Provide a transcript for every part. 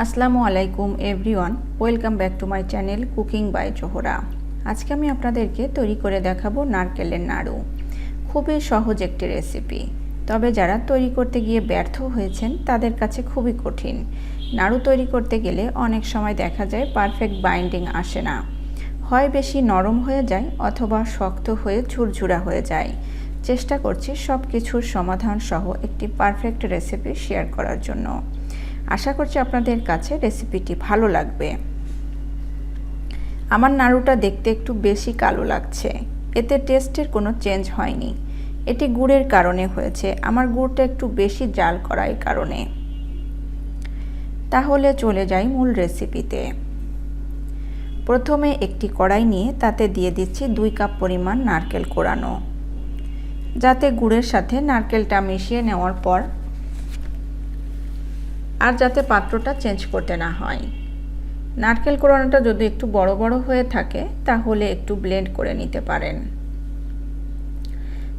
আসসালামু আলাইকুম everyone welcome back to my channel cooking by Zohra আজকে আমি আপনাদেরকে তৈরি করে দেখাবো নারকেলের নাড়ু। খুবই সহজ একটি রেসিপি তবে যারা তৈরি করতে গিয়ে ব্যর্থ হয়েছেন, তাদের কাছে খুবই কঠিন। নাড়ু তৈরি করতে গেলে অনেক সময় দেখা যায় পারফেক্ট বাইন্ডিং আসে না। হয় বেশি নরম হয়ে যায় অথবা শক্ত হয়ে ঝুরঝুরা হয়ে যায়। চেষ্টা করছি সব কিছুর সমাধান সহ একটি পারফেক্ট রেসিপি শেয়ার করার জন্য। আশা করছি আপনাদের কাছে রেসিপিটি ভালো লাগবে। আমার নাড়ুটা দেখতে একটু বেশি কালো লাগছে। এতে টেস্টের কোনো চেঞ্জ হয়নি। এটি গুড়ের কারণে হয়েছে। আমার গুড়টা একটু বেশি জাল করার কারণে। তাহলে চলে যাই মূল রেসিপিতে প্রথমে একটি কড়াই নিয়ে তাতে দিয়ে দিচ্ছি দুই কাপ পরিমাণ নারকেল কোড়ানো যাতে গুড়ের সাথে নারকেলটা মিশিয়ে নেওয়ার পর আর যাতে পাত্রটা চেঞ্জ করতে না হয়। নারকেল কোড়ানোটা যদি একটু বড় বড় হয়ে থাকে, তাহলে একটু ব্লেন্ড করে নিতে পারেন।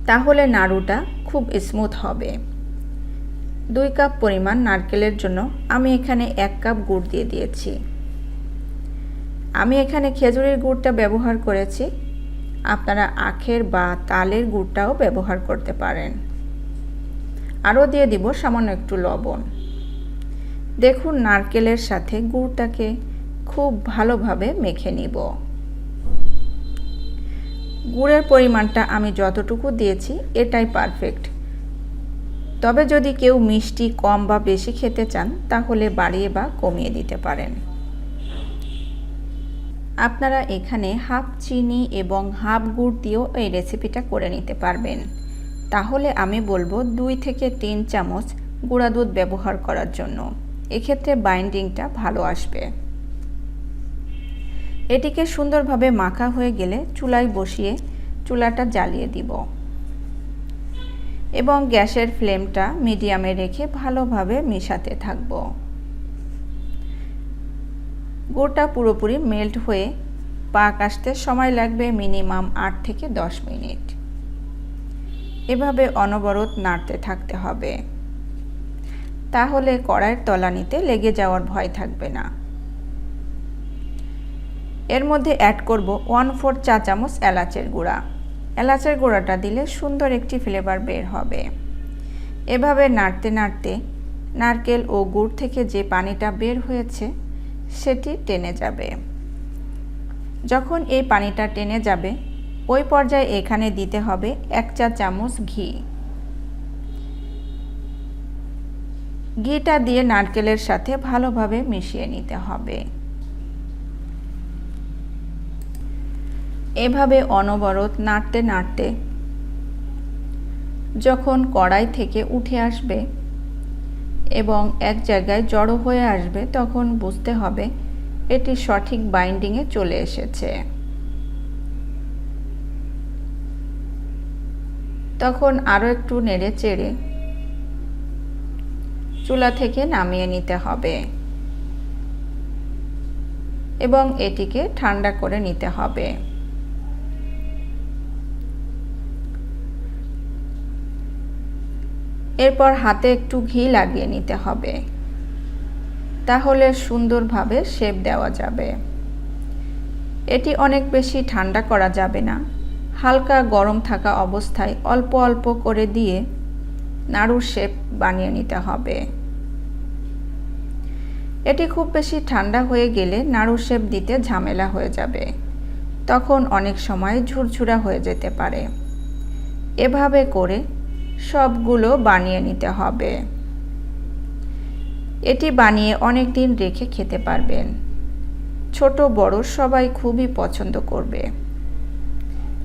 তাহলে নাড়ুটা খুব স্মুথ হবে। দুই কাপ পরিমাণ নারকেলের জন্য আমি এখানে এক কাপ গুড় দিয়ে দিয়েছি। আমি এখানে খেজুরের গুড়টা ব্যবহার করেছি। আপনারা আখের বা তালের গুড়টাও ব্যবহার করতে পারেন। আরও দিয়ে দিব সামান্য একটু লবণ। দেখুন নারকেলের সাথে গুড়টাকে খুব ভালোভাবে মেখে নিব। গুড়ের পরিমাণটা আমি যতটুকু দিয়েছি, এটাই পারফেক্ট তবে যদি কেউ মিষ্টি কম বা বেশি খেতে চান, তাহলে বাড়িয়ে বা কমিয়ে দিতে পারেন। আপনারা এখানে হাফ চিনি এবং হাফ গুড় দিয়েও এই রেসিপিটা করে নিতে পারবেন। তাহলে আমি বলব দুই থেকে তিন চামচ গুঁড়া দুধ ব্যবহার করার জন্য। এক্ষেত্রে বাইন্ডিংটা ভালো আসবে। এটিকে সুন্দরভাবে মাখা হয়ে গেলে চুলায় বসিয়ে চুলাটা জ্বালিয়ে দিব। এবং গ্যাসের ফ্লেমটা মিডিয়ামে রেখে ভালোভাবে মেশাতে থাকব। গুড়টা পুরোপুরি মেল্ট হয়ে পাক আসতে সময় লাগবে মিনিমাম আট থেকে দশ মিনিট। এভাবে অনবরত নাড়তে থাকতে হবে। তাহলে কড়াইয়ের তলানিতে লেগে যাওয়ার ভয় থাকবে না। এর মধ্যে অ্যাড করব ওয়ান ফোর চা চামচ এলাচের গুঁড়া। এলাচের গুঁড়াটা দিলে সুন্দর একটি ফ্লেভার বের হবে। এভাবে নাড়তে নাড়তে নারকেল ও গুড় থেকে যে পানিটা বের হয়েছে, সেটি টেনে যাবে। যখন এই পানিটা টেনে যাবে, ওই পর্যায়ে এখানে দিতে হবে এক চা চামচ ঘি। ঘিটা দিয়ে নারকেলের সাথে ভালোভাবে মিশিয়ে নিতে হবে। এভাবে অনবরত নাড়তে নাড়তে যখন কড়াই থেকে উঠে আসবে এবং এক জায়গায় জড়ো হয়ে আসবে, তখন বুঝতে হবে এটি সঠিক বাইন্ডিংয়ে চলে এসেছে। তখন আরও একটু নেড়ে চেড়ে চুলা থেকে নামিয়ে নিতে হবে। এবং এটিকে ঠান্ডা করে নিতে হবে। এরপর হাতে একটু ঘি লাগিয়ে নিতে হবে। তাহলে সুন্দরভাবে শেপ দেওয়া যাবে। এটি অনেক বেশি ঠান্ডা করা যাবে না। হালকা গরম থাকা অবস্থায় অল্প অল্প করে দিয়ে নাড়ুর শেপ বানিয়ে নিতে হবে। এটি খুব বেশি ঠান্ডা হয়ে গেলে নাড়ু শেপ দিতে ঝামেলা হয়ে যাবে। তখন অনেক সময় ঝুরঝুরা হয়ে যেতে পারে। এভাবে করে সবগুলো বানিয়ে নিতে হবে। এটি বানিয়ে অনেক দিন রেখে খেতে পারবেন। ছোট বড় সবাই খুবই পছন্দ করবে।